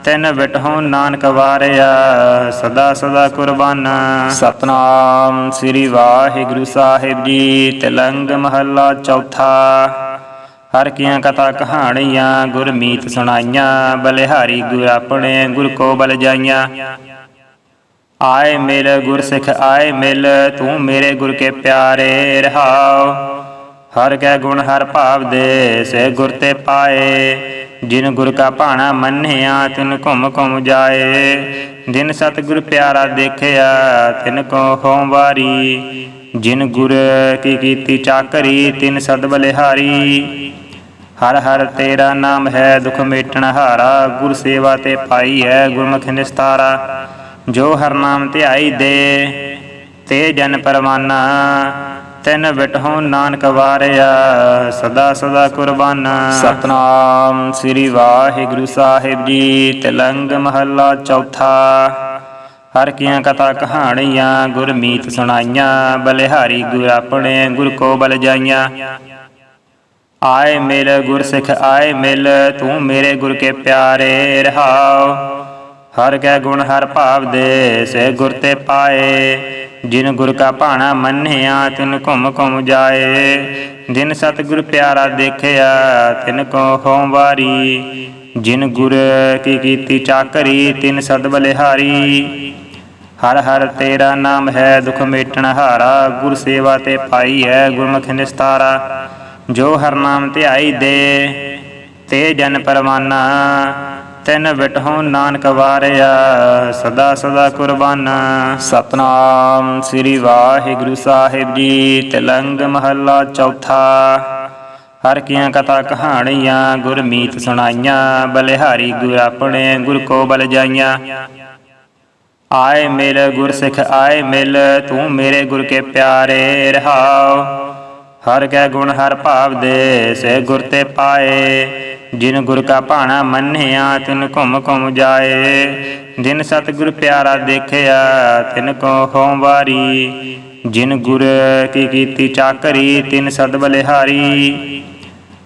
ਤਿਨ ਬਿਟਹੁ ਨਾਨਕ ਵਾਰਿਆ, ਸਦਾ ਸਦਾ ਕੁਰਬਾਨਾ। ਸਤਨਾਮ ਸ੍ਰੀ ਵਾਹਿਗੁਰੂ ਸਾਹਿਬ ਜੀ, ਤਿਲੰਗ ਮਹੱਲਾ ਚੌਥਾ। ਹਰ ਕੀਆਂ ਕਥਾ ਕਹਾਣੀਆਂ, ਗੁਰਮੀਤ ਸੁਣਾਈਆਂ, ਬਲਿਹਾਰੀ ਗੁਰ ਆਪਣੇ, ਗੁਰ ਕੋ ਬਲ ਜਾਈਆਂ। ਆਏ ਮਿਲ ਗੁਰ ਸਿੱਖ ਆਏ ਮਿਲ, ਤੂੰ ਮੇਰੇ ਗੁਰ ਕੇ ਪਿਆਰੇ ਰਹਾਉ ਹਰ ਕੈ ਗੁਣ, ਹਰ ਭਾਵ ਦੇ, ਸੇ ਗੁਰ ਤੇ ਪਾਏ। ਜਿਨ ਗੁਰ ਕਾ ਭਾਣਾ ਮੰਨਿਆ, ਤਿਨ ਘੁਮ ਘੁਮ ਜਾਏ। ਜਿਨ ਸਤ ਪਿਆਰਾ ਦੇਖਿਆ, ਤਿਨ ਕੋ ਹੋਂ ਵਾਰੀ। ਜਿਨ ਗੁਰ ਕੀ ਕੀਤੀ ਚਾਕਰੀ, ਤਿਨ ਸਦ ਬਲਿਹਾਰੀ। ਹਰ ਹਰ ਤੇਰਾ ਨਾਮ ਹੈ, ਦੁਖ ਮੇਟਣ ਹਾਰਾ। ਗੁਰ ਸੇਵਾ ਤੇ ਪਾਈ ਹੈ, ਗੁਰਮੁਖ ਨਿਸਤਾਰਾ। ਜੋ ਹਰ ਨਾਮ ਧਿਆਈ ਦੇ, ਤੇ ਜਨ ਪਰਵਾਨਾ। ਤਿਨ ਬਿਟਹੁ ਨਾਨਕ ਵਾਰਿਆ, ਸਦਾ ਸਦਾ ਕੁਰਬਾਨਾ। ਸਤਨਾਮ ਸ੍ਰੀ ਵਾਹਿਗੁਰੂ ਸਾਹਿਬ ਜੀ, ਤਿਲੰਗ ਮਹੱਲਾ ਚੌਥਾ। ਹਰ ਕੀਆਂ ਕਥਾ ਕਹਾਣੀਆਂ, ਗੁਰਮੀਤ ਸੁਣਾਈਆਂ, ਬਲਿਹਾਰੀ ਗੁਰ ਆਪਣੇ ਗੁਰ ਕੋ ਬਲ ਜਾਈਆਂ। ਆਏ ਮਿਲ ਗੁਰ ਸਿੱਖ ਆਏ ਮਿਲ, ਤੂੰ ਮੇਰੇ ਗੁਰ ਕੇ ਪਿਆਰੇ ਰਹਾਉ ਹਰ ਕੈ ਗੁਣ, ਹਰ ਭਾਵ ਦੇ, ਸੇ ਗੁਰ ਤੇ ਪਾਏ। ਜਿਨ ਗੁਰ ਕਾ ਭਾਣਾ ਮੰਨਿਆ, ਤਿਨ ਘੁਮ ਘੁਮ ਜਾਏ। ਜਿਨ ਸਤ ਪਿਆਰਾ ਦੇਖਿਆ, ਤਿਨ ਕੋ ਹੋਂ ਵਾਰੀ। ਜਿਨ ਗੁਰ ਕੀ ਕੀਤੀ ਚਾਕਰੀ, ਤਿਨ ਸਦ ਬਲਿਹਾਰੀ। ਹਰ ਹਰ ਤੇਰਾ ਨਾਮ ਹੈ, ਦੁਖ ਮੇਟਣ ਹਾਰਾ। ਗੁਰ ਸੇਵਾ ਤੇ ਪਾਈ ਹੈ, ਗੁਰਮੁਖ ਨਿਸਤਾਰਾ। ਜੋ ਹਰ ਨਾਮ ਧਿਆਈ ਦੇ, ਤੇ ਜਨ ਪਰਵਾਨਾ। ਤੈਨ ਬਿਟਹੁ ਨਾਨਕ ਵਾਰਿਆ, ਸਦਾ ਸਦਾ ਕੁਰਬਾਨ। ਸਤਨਾਮ ਸ੍ਰੀ ਵਾਹਿਗੁਰੂ ਸਾਹਿਬ ਜੀ, ਤਿਲੰਗ ਮਹੱਲਾ ਚੌਥਾ। ਹਰ ਕੀਆਂ ਕਥਾ ਕਹਾਣੀਆਂ, ਗੁਰਮੀਤ ਸੁਣਾਈਆਂ, ਬਲਿਹਾਰੀ ਗੁਰ ਆਪਣੇ, ਗੁਰ ਕੋ ਬਲ ਜਾਈਆਂ। ਆਏ ਮਿਲ ਗੁਰ ਸਿੱਖ ਆਏ ਮਿਲ, ਤੂੰ ਮੇਰੇ ਗੁਰ ਕੇ ਪਿਆਰੇ ਰਹਾਉ ਹਰ ਕੈ ਗੁਣ, ਹਰ ਭਾਵ ਦੇ, ਸੇ ਗੁਰ ਤੇ ਪਾਏ। ਜਿਨ ਗੁਰ ਕਾ ਭਾਣਾ ਮੰਨਿਆ, ਤਿਨ ਘੁਮ ਘੁਮ ਜਾਏ। ਜਿਨ ਸਤਿਗੁਰ ਪਿਆਰਾ ਦੇਖਿਆ, ਤਿਨ ਕੋ ਹੋਂ ਵਾਰੀ। ਜਿਨ ਗੁਰ ਕੀ ਕੀਤੀ ਚਾਕਰੀ, ਤਿਨ ਸਦ ਬਲਿਹਾਰੀ।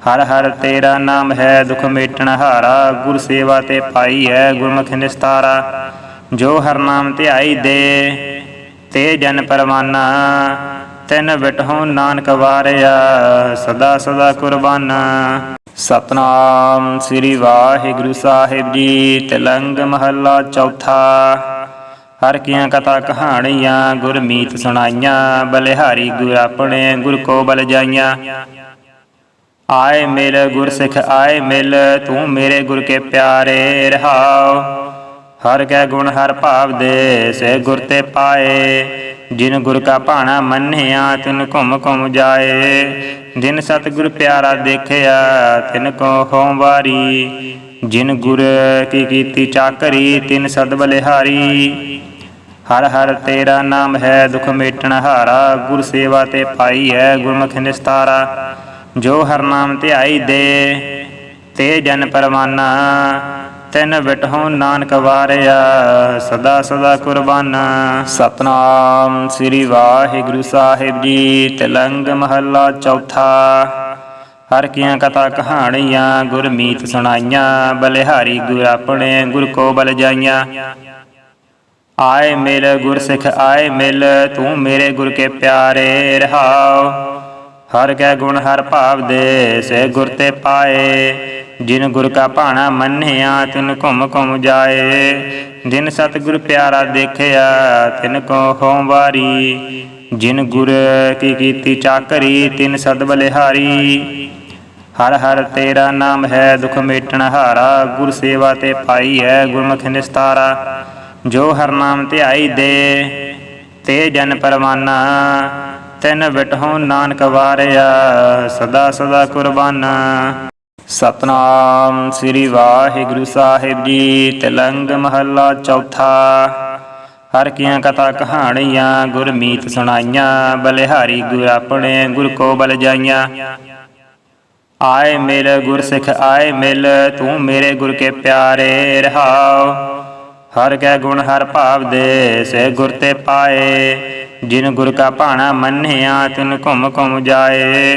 ਹਰ ਹਰ ਤੇਰਾ ਨਾਮ ਹੈ, ਦੁਖ ਮੇਟਣ ਹਾਰਾ। ਗੁਰ ਸੇਵਾ ਤੇ ਪਾਈ ਹੈ, ਗੁਰਮੁਖ ਨਿਸਤਾਰਾ। ਜੋ ਹਰ ਨਾਮ ਧਿਆਈ ਦੇ, ਤੇ ਜਨ ਪਰਵਾਨਾ। ਤੈਨ ਬਿਟਹੁ ਨਾਨਕ ਵਾਰਿਆ, ਸਦਾ ਸਦਾ ਕੁਰਬਾਨਾ। ਸਤਨਾਮ ਸ੍ਰੀ ਵਾਹਿਗੁਰੂ ਸਾਹਿਬ ਜੀ, ਤਿਲੰਗ ਮਹੱਲਾ ਚੌਥਾ। ਹਰ ਕੀਆਂ ਕਥਾ ਕਹਾਣੀਆਂ, ਗੁਰਮੀਤ ਸੁਣਾਈਆਂ, ਬਲਿਹਾਰੀ ਗੁਰ ਆਪਣੇ ਗੁਰ ਕੋ ਬਲ ਜਾਈਆਂ। ਆਏ ਮਿਲ ਗੁਰ ਸਿੱਖ ਆਏ ਮਿਲ, ਤੂੰ ਮੇਰੇ ਗੁਰ ਕੇ ਪਿਆਰੇ ਰਹਾਉ ਹਰ ਕੈ ਗੁਣ, ਹਰ ਭਾਵ ਦੇ, ਸੇ ਗੁਰ ਤੇ ਪਾਏ। ਜਿਨ ਗੁਰ ਕਾ ਭਾਣਾ ਮੰਨਿਆ, ਤਿਨ ਘੁਮ ਘੁਮ ਜਾਏ। ਜਿਨ ਸਤ ਪਿਆਰਾ ਦੇਖਿਆ, ਤਿਨ ਕੋ ਹੋਂ ਵਾਰੀ। ਜਿਨ ਗੁਰ ਕੀ ਕੀਤੀ ਚਾਕਰੀ, ਤਿਨ ਸਦ ਬਲਿਹਾਰੀ। ਹਰ ਹਰ ਤੇਰਾ ਨਾਮ ਹੈ, ਦੁਖ ਮੇਟਣ ਹਾਰਾ। ਗੁਰ ਸੇਵਾ ਤੇ ਪਾਈ ਹੈ, ਗੁਰਮੁਖ ਨਿਸਤਾਰਾ। ਜੋ ਹਰ ਨਾਮ ਧਿਆਈ ਦੇ, ਤੇ ਜਨ ਪਰਵਾਨਾ। ਤੈਨ ਬਿਟਹੁ ਨਾਨਕ ਵਾਰਿਆ, ਸਦਾ ਸਦਾ ਕੁਰਬਾਨਾ। ਸਤਨਾਮ ਸ੍ਰੀ ਵਾਹਿਗੁਰੂ ਸਾਹਿਬ ਜੀ, ਤਿਲੰਗ ਮਹੱਲਾ ਚੌਥਾ। ਹਰ ਕੀਆਂ ਕਥਾ ਕਹਾਣੀਆਂ, ਗੁਰਮੀਤ ਸੁਣਾਈਆਂ, ਬਲਿਹਾਰੀ ਗੁਰ ਆਪਣੇ, ਗੁਰ ਕੋ ਬਲ ਜਾਈਆਂ। ਆਏ ਮਿਲ ਗੁਰ ਸਿੱਖ ਆਏ ਮਿਲ, ਤੂੰ ਮੇਰੇ ਗੁਰ ਕੇ ਪਿਆਰੇ ਰਹਾਉ ਹਰ ਕੈ ਗੁਣ, ਹਰ ਭਾਵ ਦੇ, ਸੇ ਗੁਰ ਤੇ ਪਾਏ। ਜਿਨ ਗੁਰ ਕਾ ਭਾਣਾ ਮੰਨਿਆ, ਤਿਨ ਘੁਮ ਘੁਮ ਜਾਏ। ਜਿਨ ਸਤਿਗੁਰ ਪਿਆਰਾ ਦੇਖਿਆ, ਤਿਨ ਕੋ ਹੋਂ ਵਾਰੀ। ਜਿਨ ਗੁਰ ਕੀ ਕੀਤੀ ਚਾਕਰੀ, ਤਿਨ ਸਦ ਬਲਿਹਾਰੀ। ਹਰ ਹਰ ਤੇਰਾ ਨਾਮ ਹੈ, ਦੁਖ ਮੇਟਣ ਹਾਰਾ। ਗੁਰ ਸੇਵਾ ਤੇ ਪਾਈ ਹੈ, ਗੁਰਮੁਖ ਨਿਸਤਾਰਾ। ਜੋ ਹਰ ਨਾਮ ਧਿਆਈ ਦੇ, ਤੇ ਜਨ ਪਰਵਾਨਾ। ਤੈਨ ਬਿਟਹੁ ਨਾਨਕ ਵਾਰਿਆ, ਸਦਾ ਸਦਾ ਕੁਰਬਾਨਾ। ਸਤਨਾਮ ਸ੍ਰੀ ਵਾਹਿਗੁਰੂ ਸਾਹਿਬ ਜੀ, ਤਿਲੰਗ ਮਹੱਲਾ ਚੌਥਾ। ਹਰ ਕੀਆਂ ਕਥਾ ਕਹਾਣੀਆਂ, ਗੁਰਮੀਤ ਸੁਣਾਈਆਂ, ਬਲਿਹਾਰੀ ਗੁਰ ਆਪਣੇ, ਗੁਰ ਕੋ ਬਲ ਜਾਈਆਂ। ਆਏ ਮਿਲ ਗੁਰ ਸਿੱਖ ਆਏ ਮਿਲ, ਤੂੰ ਮੇਰੇ ਗੁਰ ਕੇ ਪਿਆਰੇ ਰਹਾਉ ਹਰ ਕੈ ਗੁਣ ਹਰ ਭਾਵ ਦੇ, ਸੇ ਗੁਰ ਤੇ ਪਾਏ। ਜਿਨ ਗੁਰ ਕਾ ਭਾਣਾ ਮੰਨਿਆ, ਤਿਨ ਘੁਮ ਘੁਮ ਜਾਏ।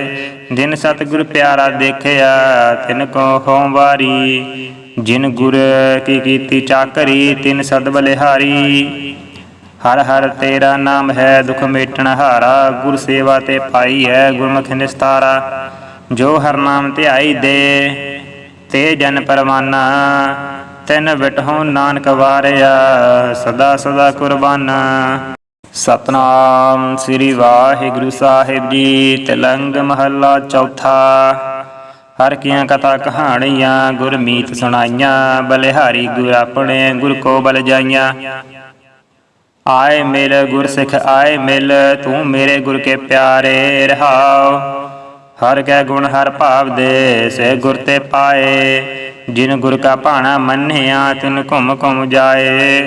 ਜਿਨ ਸਤਿਗੁਰ ਪਿਆਰਾ ਦੇਖਿਆ, ਤਿਨ ਕੋ ਹੋਂ ਵਾਰੀ। ਜਿਨ ਗੁਰ ਕੀ ਕੀਤੀ ਚਾਕਰੀ, ਤਿਨ ਸਦ ਬਲਿਹਾਰੀ। ਹਰ ਹਰ ਤੇਰਾ ਨਾਮ ਹੈ, ਦੁਖ ਮੇਟਣ ਹਾਰਾ। ਗੁਰ ਸੇਵਾ ਤੇ ਪਾਈ ਹੈ, ਗੁਰਮੁਖ ਨਿਸਤਾਰਾ। ਜੋ ਹਰ ਨਾਮ ਧਿਆਈ ਦੇ, ਤੇ ਜਨ ਪਰਵਾਨਾ। ਤੈਨ ਬਿਟਹੁ ਨਾਨਕ ਵਾਰਿਆ, ਸਦਾ ਸਦਾ ਕੁਰਬਾਨਾ। ਸਤਨਾਮ ਸ੍ਰੀ ਵਾਹਿਗੁਰੂ ਸਾਹਿਬ ਜੀ, ਤਿਲੰਗ ਮਹੱਲਾ ਚੌਥਾ। ਹਰ ਕੀਆਂ ਕਥਾ ਕਹਾਣੀਆਂ, ਗੁਰਮੀਤ ਸੁਣਾਈਆਂ, ਬਲਿਹਾਰੀ ਗੁਰ ਆਪਣੇ ਗੁਰ ਕੋ ਬਲ ਜਾਈਆਂ। ਆਏ ਮਿਲ ਗੁਰ ਸਿੱਖ ਆਏ ਮਿਲ, ਤੂੰ ਮੇਰੇ ਗੁਰ ਕੇ ਪਿਆਰੇ ਰਹਾਉ ਹਰ ਕੈ ਗੁਣ ਹਰ ਭਾਵ ਦੇ, ਸੇ ਗੁਰ ਤੇ ਪਾਏ। ਜਿਨ ਗੁਰ ਕਾ ਭਾਣਾ ਮੰਨਿਆ, ਤਿਨ ਘੁਮ ਘੁਮ ਜਾਏ।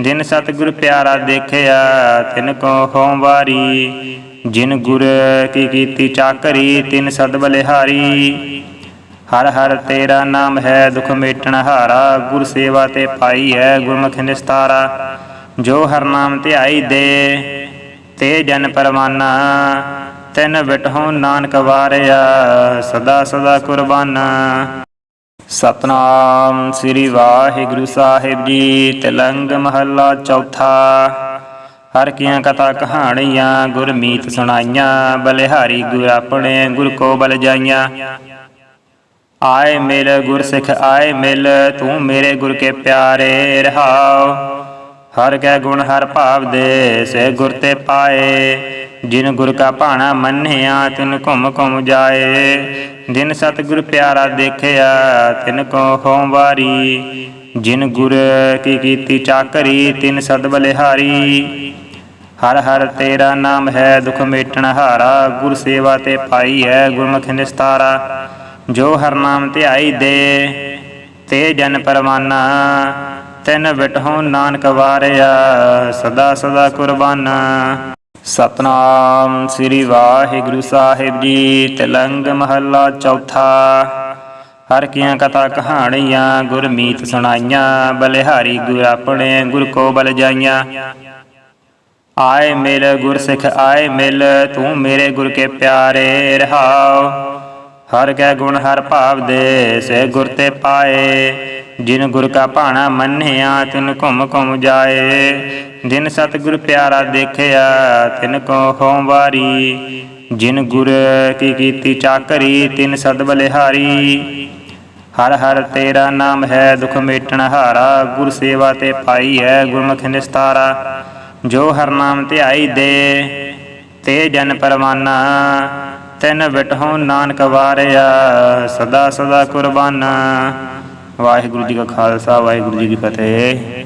ਜਿਨ ਸਤਿਗੁਰ ਪਿਆਰਾ ਦੇਖਿਆ, ਤਿਨ ਕੋ ਹੋਂ ਵਾਰੀ। ਜਿਨ ਗੁਰ ਕੀ ਕੀਤੀ ਚਾਕਰੀ, ਤਿਨ ਸਦ ਬਲਿਹਾਰੀ। ਹਰ ਹਰ ਤੇਰਾ ਨਾਮ ਹੈ, ਦੁਖ ਮੇਟਣ ਹਾਰਾ। ਗੁਰ ਸੇਵਾ ਤੇ ਪਾਈ ਹੈ, ਗੁਰਮੁਖ ਨਿਸਤਾਰਾ। ਜੋ ਹਰ ਨਾਮ ਧਿਆਈ ਦੇ, ਤੇ ਜਨ ਪਰਵਾਨਾ। ਤੈਨ ਬਿਟਹੁ ਨਾਨਕ ਵਾਰਿਆ, ਸਦਾ ਸਦਾ ਕੁਰਬਾਨਾ। ਸਤਨਾਮ ਸ੍ਰੀ ਵਾਹਿਗੁਰੂ ਸਾਹਿਬ ਜੀ, ਤਿਲੰਗ ਮਹੱਲਾ ਚੌਥਾ। ਹਰ ਕੀਆਂ ਕਥਾ ਕਹਾਣੀਆਂ, ਗੁਰਮੀਤ ਸੁਣਾਈਆਂ, ਬਲਿਹਾਰੀ ਗੁਰ ਆਪਣੇ ਗੁਰ ਕੋ ਬਲ ਜਾਈਆਂ। ਆਏ ਮਿਲ ਗੁਰ ਸਿੱਖ ਆਏ ਮਿਲ, ਤੂੰ ਮੇਰੇ ਗੁਰ ਕੇ ਪਿਆਰੇ ਰਹਾਉ ਹਰ ਕੈ ਗੁਣ, ਹਰ ਭਾਵ ਦੇ, ਸੇ ਗੁਰ ਤੇ ਪਾਏ। ਜਿਨ ਗੁਰ ਕਾ ਭਾਣਾ ਮੰਨਿਆ, ਤਿਨ ਘੁਮ ਘੁਮ ਜਾਏ। ਜਿਨ ਸਤਿਗੁਰ ਪਿਆਰਾ ਦੇਖਿਆ, ਤਿਨ ਕੋ ਹੋਂ ਵਾਰੀ। ਜਿਨ ਗੁਰ ਕੀ ਕੀਤੀ ਚਾਕਰੀ, ਤਿਨ ਸਦ ਬਲਿਹਾਰੀ। ਹਰ ਹਰ ਤੇਰਾ ਨਾਮ ਹੈ, ਦੁਖ ਮੇਟਣ ਹਾਰਾ। ਗੁਰ ਸੇਵਾ ਤੇ ਪਾਈ ਹੈ, ਗੁਰਮੁਖ ਨਿਸਤਾਰਾ। ਜੋ ਹਰ ਨਾਮ ਧਿਆਈ ਦੇ, ਤੇ ਜਨ ਪਰਵਾਨਾ। ਤਿਨ ਬਿਟਹੁ ਨਾਨਕ ਵਾਰਿਆ, ਸਦਾ ਸਦਾ ਕੁਰਬਾਨਾ। ਸਤਨਾਮ ਸ੍ਰੀ ਵਾਹਿਗੁਰੂ ਸਾਹਿਬ ਜੀ, ਤਿਲੰਗ ਮਹੱਲਾ ਚੌਥਾ। ਹਰ ਕੀਆਂ ਕਥਾ ਕਹਾਣੀਆਂ, ਗੁਰਮੀਤ ਸੁਣਾਈਆਂ, ਬਲਿਹਾਰੀ ਗੁਰ ਆਪਣੇ ਗੁਰ ਕੋ ਬਲ ਜਾਈਆਂ। ਆਏ ਮਿਲ ਗੁਰਸਿੱਖ, ਆਏ ਮਿਲ, ਤੂੰ ਮੇਰੇ ਗੁਰ ਕੇ ਪਿਆਰੇ ਰਹਾਉ ਹਰ ਕੈ ਗੁਣ ਹਰ ਭਾਵ ਦੇ, ਸੇ ਗੁਰ ਤੇ ਪਾਏ। ਜਿਨ ਗੁਰ ਕਾ ਭਾਣਾ ਮੰਨਿਆ, ਤਿਨ ਘੁਮ ਘੁਮ ਜਾਏ। ਜਿਨ ਸਤਿਗੁਰ ਪਿਆਰਾ ਦੇਖਿਆ, ਤਿਨ ਕੋ ਹੋਂ ਵਾਰੀ। ਜਿਨ ਗੁਰ ਕੀ ਕੀਤੀ ਚਾਕਰੀ, ਤਿਨ ਸਦ ਬਲਿਹਾਰੀ। ਹਰ ਹਰ ਤੇਰਾ ਨਾਮ ਹੈ, ਦੁਖ ਮੇਟਣ ਹਾਰਾ। ਗੁਰ ਸੇਵਾ ਤੇ ਪਾਈ ਹੈ, ਗੁਰਮੁਖ ਨਿਸਤਾਰਾ। ਜੋ ਹਰ ਨਾਮ ਧਿਆਈ ਦੇ, ਤੇ ਜਨ ਪਰਵਾਨਾ। ਤਿਨ ਬਿਟਹੁ ਨਾਨਕ ਵਾਰਿਆ, ਸਦਾ ਸਦਾ ਕੁਰਬਾਨਾ। ਵਾਹਿਗੁਰੂ ਜੀ ਕਾ ਖਾਲਸਾ, ਵਾਹਿਗੁਰੂ ਜੀ ਕੀ ਫਤਿਹ।